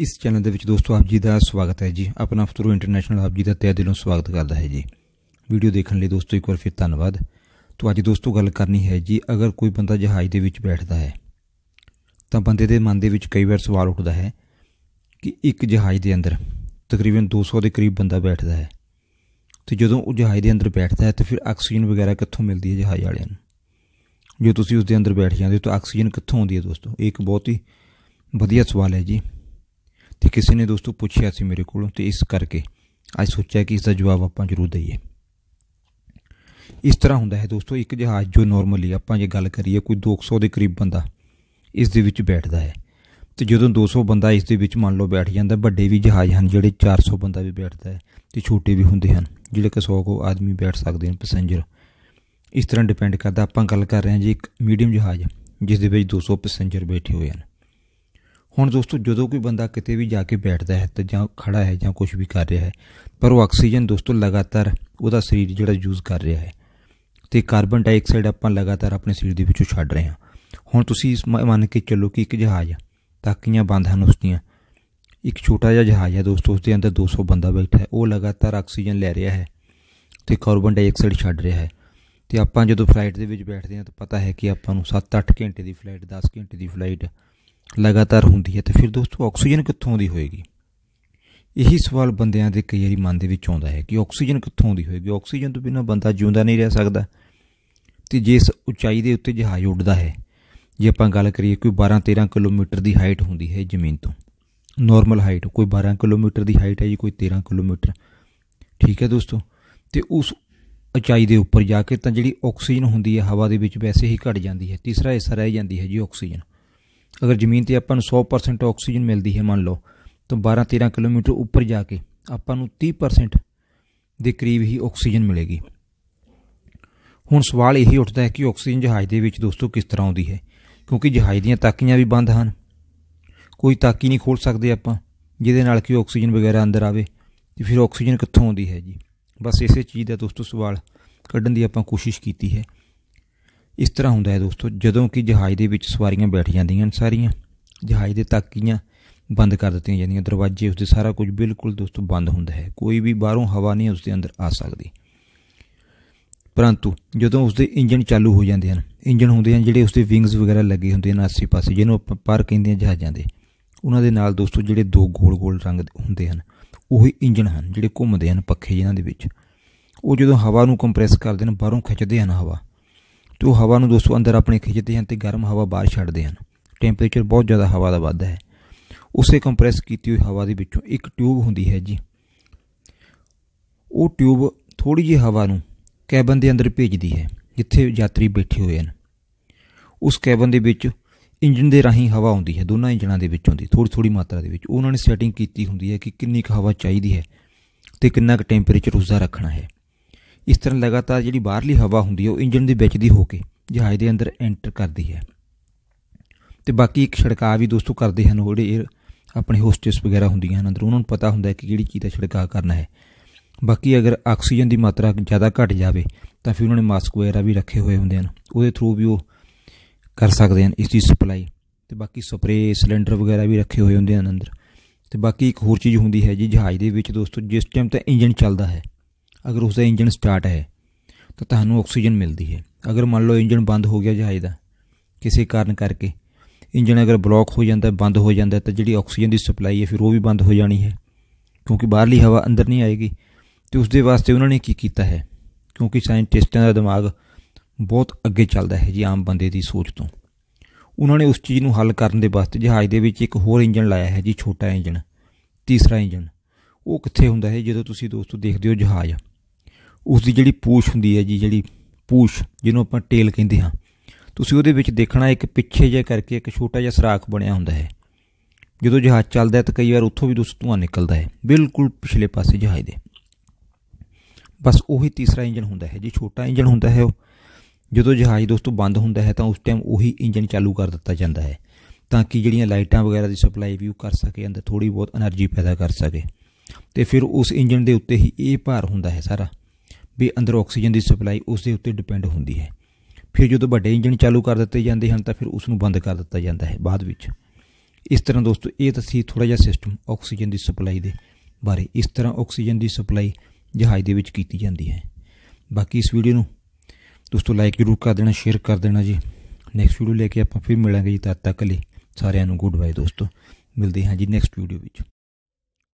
ਇਸ ਚੈਨਲ ਦੇ ਵਿੱਚ ਦੋਸਤੋ ਆਪ ਜੀ ਦਾ ਸਵਾਗਤ ਹੈ ਜੀ। ਆਪਣਾ ਫਤਰੂ ਇੰਟਰਨੈਸ਼ਨਲ ਆਪ ਜੀ ਦਾ ਤਹਿ ਦਿਲੋਂ ਸਵਾਗਤ ਕਰਦਾ ਹੈ ਜੀ। ਵੀਡੀਓ ਦੇਖਣ ਲਈ ਦੋਸਤੋ ਇੱਕ ਵਾਰ ਫਿਰ ਧੰਨਵਾਦ। ਤੋਂ ਅੱਜ ਦੋਸਤੋ ਗੱਲ ਕਰਨੀ ਹੈ ਜੀ, ਅਗਰ ਕੋਈ ਬੰਦਾ ਜਹਾਜ਼ ਦੇ ਵਿੱਚ ਬੈਠਦਾ ਹੈ, ਤਾਂ ਬੰਦੇ ਦੇ ਮਨ ਦੇ ਵਿੱਚ ਕਈ ਵਾਰ ਸਵਾਲ ਉੱਠਦਾ ਹੈ ਕਿ ਇੱਕ ਜਹਾਜ਼ ਦੇ ਅੰਦਰ ਤਕਰੀਬਨ 200 ਦੇ ਕਰੀਬ ਬੰਦਾ ਬੈਠਦਾ ਹੈ। ਤੇ ਜਦੋਂ ਉਹ ਜਹਾਜ਼ ਦੇ ਅੰਦਰ ਬੈਠਦਾ ਹੈ, ਤਾਂ ਫਿਰ ਆਕਸੀਜਨ ਵਗੈਰਾ ਕਿੱਥੋਂ ਮਿਲਦੀ ਹੈ ਜਹਾਜ਼ ਵਾਲਿਆਂ ਨੂੰ? ਜੇ ਤੁਸੀਂ ਉਸ ਦੇ ਅੰਦਰ ਬੈਠ ਜਾਂਦੇ ਹੋ, ਤਾਂ ਆਕਸੀਜਨ ਕਿੱਥੋਂ ਆਉਂਦੀ ਹੈ ਦੋਸਤੋ? ਇਹ ਇੱਕ ਬਹੁਤ ਹੀ ਵਧੀਆ ਸਵਾਲ ਹੈ ਜੀ। ਤੇ ਕਿਸੇ ਨੇ ਦੋਸਤੋ ਪੁੱਛਿਆ ਸੀ ਮੇਰੇ ਕੋਲੋਂ ਤੇ ਇਸ ਕਰਕੇ ਅੱਜ ਸੋਚਿਆ ਕਿ ਇਸ ਦਾ ਜਵਾਬ ਆਪਾਂ ਜ਼ਰੂਰ ਦਈਏ। ਇਸ ਤਰ੍ਹਾਂ ਹੁੰਦਾ ਹੈ ਦੋਸਤੋ, ਇੱਕ ਜਹਾਜ਼ ਜੋ ਨਾਰਮਲੀ ਆਪਾਂ ਜੇ ਗੱਲ ਕਰੀਏ ਕੋਈ 200 ਦੇ ਕਰੀਬ ਬੰਦਾ ਇਸ ਦੇ ਵਿੱਚ ਬੈਠਦਾ ਹੈ। ਤੇ ਜਦੋਂ 200 ਬੰਦਾ ਇਸ ਦੇ ਵਿੱਚ ਮੰਨ ਲਓ ਬੈਠ ਜਾਂਦਾ, ਵੱਡੇ ਵੀ ਜਹਾਜ਼ ਹਨ ਜਿਹੜੇ 400 ਬੰਦਾ ਵੀ ਬੈਠਦਾ ਹੈ ਤੇ ਛੋਟੇ ਵੀ ਹੁੰਦੇ ਹਨ ਜਿਹੜੇ ਕਿ 100 ਕੋ ਆਦਮੀ ਬੈਠ ਸਕਦੇ ਹਨ ਪੈਸੇਂਜਰ ਇਸ ਤਰ੍ਹਾਂ ਡਿਪੈਂਡ ਕਰਦਾ ਆਪਾਂ ਗੱਲ ਕਰ ਰਹੇ ਹਾਂ ਜੀ ਇੱਕ ਮੀਡੀਅਮ ਜਹਾਜ਼ ਜਿਸ ਦੇ ਵਿੱਚ 200 ਪੈਸੇਂਜਰ ਬੈਠੇ ਹੋਏ ਹਨ। ਹੁਣ ਦੋਸਤੋ, ਜਦੋਂ ਕੋਈ ਬੰਦਾ ਕਿਤੇ ਵੀ ਜਾ ਕੇ ਬੈਠਦਾ ਹੈ ਤੇ ਜਾਂ ਖੜਾ ਹੈ ਜਾਂ ਕੁਝ ਵੀ ਕਰ ਰਿਹਾ ਹੈ, ਪਰ ਉਹ ਆਕਸੀਜਨ ਦੋਸਤੋ ਲਗਾਤਾਰ ਉਹਦਾ ਸਰੀਰ ਜਿਹੜਾ ਯੂਜ਼ ਕਰ ਰਿਹਾ ਹੈ ਤੇ ਕਾਰਬਨ ਡਾਈਆਕਸਾਈਡ ਆਪਾਂ ਲਗਾਤਾਰ ਆਪਣੇ ਸਰੀਰ ਦੇ ਵਿੱਚੋਂ ਛੱਡ ਰਹੇ ਹਾਂ। ਹੁਣ ਤੁਸੀਂ ਇਸ ਮੰਨ ਕੇ ਚੱਲੋ ਕਿ ਇੱਕ ਜਹਾਜ਼ ਤਾਕੀਆਂ ਬੰਦ ਹਨ ਉਸ ਦੀਆਂ ਇੱਕ ਛੋਟਾ ਜਿਹਾ ਜਹਾਜ਼ ਹੈ ਦੋਸਤੋ ਉਸ ਦੇ ਅੰਦਰ 200 ਬੰਦਾ ਬੈਠਾ ਹੈ, ਉਹ ਲਗਾਤਾਰ ਆਕਸੀਜਨ ਲੈ ਰਿਹਾ ਹੈ ਤੇ ਕਾਰਬਨ ਡਾਈਆਕਸਾਈਡ ਛੱਡ ਰਿਹਾ ਹੈ। ਤੇ ਆਪਾਂ ਜਦੋਂ ਫਲਾਈਟ ਦੇ ਵਿੱਚ ਬੈਠਦੇ ਹਾਂ ਤਾਂ ਪਤਾ ਹੈ ਕਿ ਆਪਾਂ ਨੂੰ 7-8 ਘੰਟੇ ਦੀ ਫਲਾਈਟ 10 ਘੰਟੇ ਦੀ ਫਲਾਈਟ ਲਗਾਤਾਰ ਹੁੰਦੀ ਹੈ ਤੇ ਫਿਰ ਦੋਸਤੋ ਆਕਸੀਜਨ ਕਿੱਥੋਂ ਆਉਂਦੀ ਹੋਏਗੀ? ਇਹੀ ਸਵਾਲ ਬੰਦਿਆਂ ਦੇ ਕਈ ਵਾਰੀ ਮਨ ਦੇ ਵਿੱਚ ਆਉਂਦਾ ਹੈ ਕਿ ਆਕਸੀਜਨ ਕਿੱਥੋਂ ਆਉਂਦੀ ਹੋਏਗੀ? ਆਕਸੀਜਨ ਤੋਂ ਬਿਨਾਂ ਬੰਦਾ ਜਿਉਂਦਾ ਨਹੀਂ ਰਹਿ ਸਕਦਾ। ਤੇ ਜੇ ਇਸ ਉਚਾਈ ਦੇ ਉੱਤੇ ਜਹਾਜ਼ ਉੱਡਦਾ ਹੈ, ਜੇ ਆਪਾਂ ਗੱਲ ਕਰੀਏ ਕੋਈ 12-13 ਕਿਲੋਮੀਟਰ ਦੀ ਹਾਈਟ ਹੁੰਦੀ ਹੈ ਜ਼ਮੀਨ ਤੋਂ ਨਾਰਮਲ ਹਾਈਟ ਕੋਈ 12 ਕਿਲੋਮੀਟਰ ਦੀ ਹਾਈਟ ਹੈ ਜੀ, ਕੋਈ 13 ਕਿਲੋਮੀਟਰ। ਠੀਕ ਹੈ ਦੋਸਤੋ? ਤੇ ਉਸ ਉਚਾਈ ਦੇ ਉੱਪਰ ਜਾ ਕੇ ਤਾਂ ਜਿਹੜੀ ਆਕਸੀਜਨ ਹੁੰਦੀ ਹੈ, ਹਵਾ ਦੇ ਵਿੱਚ ਵੈਸੇ ਹੀ ਘਟ ਜਾਂਦੀ ਹੈ, ਤੀਸਰਾ ਹਿੱਸਾ ਰਹਿ ਜਾਂਦੀ ਹੈ ਜੀ ਆਕਸੀਜਨ। ਅਗਰ ਜ਼ਮੀਨ ਤੇ ਆਪਾਂ ਨੂੰ 100% ਆਕਸੀਜਨ ਮਿਲਦੀ ਹੈ, ਮੰਨ ਲਓ, ਤਾਂ 12-13 ਕਿਲੋਮੀਟਰ ਉੱਪਰ ਜਾ ਕੇ ਆਪਾਂ ਨੂੰ 30% ਦੇ ਕਰੀਬ ਹੀ ਆਕਸੀਜਨ ਮਿਲੇਗੀ। ਹੁਣ ਸਵਾਲ ਇਹੀ ਉੱਠਦਾ ਹੈ ਕਿ ਆਕਸੀਜਨ ਜਹਾਜ਼ ਦੇ ਵਿੱਚ ਦੋਸਤੋ ਕਿਸ ਤਰ੍ਹਾਂ ਆਉਂਦੀ ਹੈ? ਕਿਉਂਕਿ ਜਹਾਜ਼ ਦੀਆਂ ਤਾਕੀਆਂ ਵੀ ਬੰਦ ਹਨ। ਕੋਈ ਤਾਕੀ ਨਹੀਂ ਖੋਲ ਸਕਦੇ ਆਪਾਂ, ਜਿਹਦੇ ਨਾਲ ਕਿ ਆਕਸੀਜਨ ਵਗੈਰਾ ਅੰਦਰ ਆਵੇ ਤੇ ਫਿਰ ਆਕਸੀਜਨ ਕਿੱਥੋਂ ਆਉਂਦੀ ਹੈ ਜੀ? ਬਸ ਇਸੇ ਚੀਜ਼ ਦਾ ਦੋਸਤੋ ਸਵਾਲ ਕੱਢਣ ਦੀ ਆਪਾਂ ਕੋਸ਼ਿਸ਼ ਕੀਤੀ ਹੈ। ਇਸ ਤਰ੍ਹਾਂ ਹੁੰਦਾ ਹੈ ਦੋਸਤੋ, ਜਦੋਂ ਕਿ ਜਹਾਜ਼ ਦੇ ਵਿੱਚ ਸਵਾਰੀਆਂ ਬੈਠ ਜਾਂਦੀਆਂ ਹਨ ਸਾਰੀਆਂ, ਜਹਾਜ਼ ਦੇ ਤਾਕੀਆਂ ਬੰਦ ਕਰ ਦਿੱਤੀਆਂ ਜਾਂਦੀਆਂ, ਦਰਵਾਜ਼ੇ ਉਸਦੇ ਸਾਰਾ ਕੁਝ ਬਿਲਕੁਲ ਦੋਸਤੋ ਬੰਦ ਹੁੰਦਾ ਹੈ, ਕੋਈ ਵੀ ਬਾਹਰੋਂ ਹਵਾ ਨਹੀਂ ਉਸਦੇ ਅੰਦਰ ਆ ਸਕਦੀ। ਪਰੰਤੂ ਜਦੋਂ ਉਸਦੇ ਇੰਜਨ ਚਾਲੂ ਹੋ ਜਾਂਦੇ ਹਨ ਇੰਜਨ ਹੁੰਦੇ ਹਨ ਜਿਹੜੇ ਉਸਦੇ ਵਿੰਗਸ ਵਗੈਰਾ ਲੱਗੇ ਹੁੰਦੇ ਹਨ ਆਸੇ ਪਾਸੇ ਜਿਹਨੂੰ ਆਪਾਂ ਪਰ ਕਹਿੰਦੇ ਹਾਂ ਜਹਾਜ਼ਾਂ ਦੇ, ਉਹਨਾਂ ਦੇ ਨਾਲ ਦੋਸਤੋ ਜਿਹੜੇ ਦੋ ਗੋਲ-ਗੋਲ ਰੰਗ ਹੁੰਦੇ ਹਨ, ਉਹੀ ਇੰਜਨ ਹਨ ਜਿਹੜੇ ਘੁੰਮਦੇ ਹਨ ਪੱਖੇ ਜਿਨ੍ਹਾਂ ਦੇ ਵਿੱਚ। ਉਹ ਜਦੋਂ ਹਵਾ ਨੂੰ ਕੰਪਰੈਸ ਕਰਦੇ ਹਨ, ਬਾਹਰੋਂ ਖਿੱਚਦੇ ਹਨ ਹਵਾ ਤੇ ਉਹ ਹਵਾ ਨੂੰ ਦੋਸਤੋ ਅੰਦਰ ਆਪਣੇ ਖਿੱਚਦੇ ਹਨ ਤੇ ਗਰਮ ਹਵਾ ਬਾਹਰ ਛੱਡਦੇ ਹਨ। ਟੈਂਪਰੇਚਰ ਬਹੁਤ ਜ਼ਿਆਦਾ ਹਵਾ ਦਾ ਵੱਧਦਾ ਹੈ। ਉਸੇ ਕੰਪਰੈਸ ਕੀਤੀ ਹੋਈ ਹਵਾ ਦੇ ਵਿੱਚੋਂ ਇੱਕ ਟਿਊਬ ਹੁੰਦੀ ਹੈ ਜੀ। ਉਹ ਟਿਊਬ ਥੋੜੀ ਜਿਹੀ ਹਵਾ ਨੂੰ ਕੈਬਨ ਦੇ ਅੰਦਰ ਭੇਜਦੀ ਹੈ, ਜਿੱਥੇ ਯਾਤਰੀ ਬੈਠੇ ਹੋਏ ਹਨ। ਉਸ ਕੈਬਨ ਦੇ ਵਿੱਚ ਇੰਜਨ ਦੇ ਰਾਹੀਂ ਹਵਾ ਆਉਂਦੀ ਹੈ, ਦੋਨਾਂ ਇੰਜਨਾਂ ਦੇ ਵਿੱਚੋਂ ਦੀ ਥੋੜੀ ਥੋੜੀ ਮਾਤਰਾ ਦੇ ਵਿੱਚ। ਉਹਨਾਂ ਨੇ ਸੈਟਿੰਗ ਕੀਤੀ ਹੁੰਦੀ ਹੈ ਕਿ ਕਿੰਨੀ ਕੁ ਹਵਾ ਚਾਹੀਦੀ ਹੈ ਤੇ ਕਿੰਨਾ ਕੁ ਟੈਂਪਰੇਚਰ ਉਸ ਦਾ ਰੱਖਣਾ ਹੈ। ਇਸ ਤਰ੍ਹਾਂ ਲਗਾਤਾਰ ਜਿਹੜੀ ਬਾਹਰਲੀ ਹਵਾ ਹੁੰਦੀ ਹੈ, ਉਹ ਇੰਜਨ ਦੇ ਵਿੱਚ ਦੀ ਹੋ ਕੇ ਜਹਾਜ਼ ਦੇ ਅੰਦਰ ਐਂਟਰ ਕਰਦੀ ਹੈ। ਤੇ ਬਾਕੀ ਇੱਕ ਛੜਕਾ ਵੀ ਦੋਸਤੋ ਕਰਦੇ ਹਨ, ਉਹ ਜਿਹੜੇ ਆਪਣੇ ਹੋਸਟੈਸ ਵਗੈਰਾ ਹੁੰਦੀਆਂ ਹਨ, ਅੰਦਰ ਉਹਨਾਂ ਨੂੰ ਪਤਾ ਹੁੰਦਾ ਹੈ ਕਿ ਕਿਹੜੀ ਚੀਜ਼ ਦਾ ਛੜਕਾ ਕਰਨਾ ਹੈ। ਬਾਕੀ ਅਗਰ ਆਕਸੀਜਨ ਦੀ ਮਾਤਰਾ ਜ਼ਿਆਦਾ ਘਟ ਜਾਵੇ, ਤਾਂ ਫਿਰ ਉਹਨਾਂ ਨੇ ਮਾਸਕ ਵਗੈਰਾ ਵੀ ਰੱਖੇ ਹੋਏ ਹੁੰਦੇ ਹਨ। ਉਹਦੇ ਥਰੂ ਵੀ ਉਹ ਕਰ ਸਕਦੇ ਹਨ, ਇਸ ਦੀ ਸਪਲਾਈ ਤੇ ਬਾਕੀ ਸਪਰੇ ਸਿਲੰਡਰ ਵਗੈਰਾ ਵੀ ਰੱਖੇ ਹੋਏ ਹੁੰਦੇ ਹਨ ਅੰਦਰ। ਤੇ ਬਾਕੀ ਇੱਕ ਹੋਰ ਚੀਜ਼ ਹੁੰਦੀ ਹੈ ਜੀ, ਜਹਾਜ਼ ਦੇ ਵਿੱਚ ਦੋਸਤੋ, ਜਿਸ ਟਾਈਮ ਤਾਂ ਇੰਜਨ ਚੱਲਦਾ ਹੈ ਅਗਰ ਉਸ ਦਾ ਇੰਜਨ ਸਟਾਰਟ ਹੈ, ਤਾਂ ਤੁਹਾਨੂੰ ਆਕਸੀਜਨ ਮਿਲਦੀ ਹੈ। ਅਗਰ ਮੰਨ ਲਓ ਇੰਜਨ ਬੰਦ ਹੋ ਗਿਆ ਜਹਾਜ਼ ਦਾ, ਕਿਸੇ ਕਾਰਨ ਕਰਕੇ ਇੰਜਨ ਅਗਰ ਬਲੌਕ ਹੋ ਜਾਂਦਾ, ਬੰਦ ਹੋ ਜਾਂਦਾ, ਤਾਂ ਜਿਹੜੀ ਆਕਸੀਜਨ ਦੀ ਸਪਲਾਈ ਹੈ, ਫਿਰ ਉਹ ਵੀ ਬੰਦ ਹੋ ਜਾਣੀ ਹੈ। ਕਿਉਂਕਿ ਬਾਹਰਲੀ ਹਵਾ ਅੰਦਰ ਨਹੀਂ ਆਏਗੀ, ਤੇ ਉਸ ਦੇ ਵਾਸਤੇ ਉਹਨਾਂ ਨੇ ਕੀ ਕੀਤਾ ਹੈ? ਕਿਉਂਕਿ ਸਾਇੰਟਿਸਟਾਂ ਦਾ ਦਿਮਾਗ ਬਹੁਤ ਅੱਗੇ ਚੱਲਦਾ ਹੈ ਜੀ, ਆਮ ਬੰਦੇ ਦੀ ਸੋਚ ਤੋਂ। ਉਹਨਾਂ ਨੇ ਉਸ ਚੀਜ਼ ਨੂੰ ਹੱਲ ਕਰਨ ਦੇ ਵਾਸਤੇ ਜਹਾਜ਼ ਦੇ ਵਿੱਚ ਇੱਕ ਹੋਰ ਇੰਜਨ ਲਾਇਆ ਹੈ ਜੀ, ਛੋਟਾ ਇੰਜਨ ਤੀਸਰਾ ਇੰਜਨ ਉਹ ਕਿੱਥੇ ਹੁੰਦਾ ਹੈ, ਜਦੋਂ ਤੁਸੀਂ ਦੋਸਤੋ ਦੇਖਦੇ ਹੋ ਜਹਾਜ਼। ਉਸ ਦੀ ਜਿਹੜੀ ਪੂਛ ਹੁੰਦੀ ਹੈ ਜੀ, ਜਿਹੜੀ ਪੂਛ ਜਿਹਨੂੰ ਆਪਾਂ ਟੇਲ ਕਹਿੰਦੇ ਹਾਂ, ਤੁਸੀਂ ਉਹਦੇ ਵਿੱਚ ਦੇਖਣਾ ਇੱਕ ਪਿੱਛੇ ਜਿਹਾ ਕਰਕੇ ਇੱਕ ਛੋਟਾ ਜਿਹਾ ਸਰਾਖ ਬਣਿਆ ਹੁੰਦਾ ਹੈ। ਜਦੋਂ ਜਹਾਜ਼ ਚੱਲਦਾ ਹੈ ਤਾਂ ਕਈ ਵਾਰ ਉੱਥੋਂ ਵੀ ਦੋਸਤ ਧੂਆਂ ਨਿਕਲਦਾ ਹੈ, ਬਿਲਕੁਲ ਪਿਛਲੇ ਪਾਸੇ ਜਹਾਜ਼ ਦੇ। ਬਸ ਉਹੀ ਤੀਸਰਾ ਇੰਜਣ ਹੁੰਦਾ ਹੈ ਜੀ, ਛੋਟਾ ਇੰਜਣ ਹੁੰਦਾ ਹੈ ਉਹ। ਜਦੋਂ ਜਹਾਜ਼ ਦੋਸਤੋ ਬੰਦ ਹੁੰਦਾ ਹੈ ਤਾਂ ਉਸ ਟਾਈਮ ਉਹੀ ਇੰਜਣ ਚਾਲੂ ਕਰ ਦਿੱਤਾ ਜਾਂਦਾ ਹੈ, ਤਾਂ ਕਿ ਜਿਹੜੀਆਂ ਲਾਈਟਾਂ ਵਗੈਰਾ ਦੀ ਸਪਲਾਈ ਵੀ ਉਹ ਕਰ ਸਕੇ, ਅੰਦਰ ਥੋੜੀ ਬਹੁਤ એનર્ਜੀ ਪੈਦਾ ਕਰ ਸਕੇ। ਤੇ ਫਿਰ ਉਸ ਇੰਜਣ ਦੇ ਉੱਤੇ ਹੀ ਇਹ ਭਾਰ ਹੁੰਦਾ ਹੈ ਸਾਰਾ। ਵੀ ਅੰਦਰ ਆਕਸੀਜਨ ਦੀ ਸਪਲਾਈ ਉਸ ਦੇ ਉੱਤੇ ਡਿਪੈਂਡ ਹੁੰਦੀ ਹੈ। ਫਿਰ ਜਦੋਂ ਵੱਡੇ ਇੰਜਨ ਚਾਲੂ ਕਰ ਦਿੱਤੇ ਜਾਂਦੇ ਹਨ ਤਾਂ ਫਿਰ ਉਸ ਨੂੰ ਬੰਦ ਕਰ ਦਿੱਤਾ ਜਾਂਦਾ ਹੈ ਬਾਅਦ ਵਿੱਚ। ਇਸ ਤਰ੍ਹਾਂ ਦੋਸਤੋ, ਇਹ ਤਾਂ ਸੀ ਥੋੜਾ ਜਿਹਾ ਸਿਸਟਮ ਆਕਸੀਜਨ ਦੀ ਸਪਲਾਈ ਦੇ ਬਾਰੇ। ਇਸ ਤਰ੍ਹਾਂ ਆਕਸੀਜਨ ਦੀ ਸਪਲਾਈ ਜਹਾਜ਼ ਦੇ ਵਿੱਚ ਕੀਤੀ ਜਾਂਦੀ ਹੈ। ਬਾਕੀ ਇਸ ਵੀਡੀਓ ਨੂੰ ਦੋਸਤੋ ਲਾਈਕ ਜ਼ਰੂਰ ਕਰ ਦੇਣਾ ਸ਼ੇਅਰ ਕਰ ਦੇਣਾ ਜੀ। ਨੈਕਸਟ ਵੀਡੀਓ ਲੈ ਕੇ ਆਪਾਂ ਫਿਰ ਮਿਲਾਂਗੇ ਜੀ। ਤਦ ਤੱਕ ਲਈ ਸਾਰਿਆਂ ਨੂੰ ਗੁੱਡ ਬਾਏ ਦੋਸਤੋ। ਮਿਲਦੇ ਹਾਂ ਜੀ ਨੈਕਸਟ ਵੀਡੀਓ ਵਿੱਚ।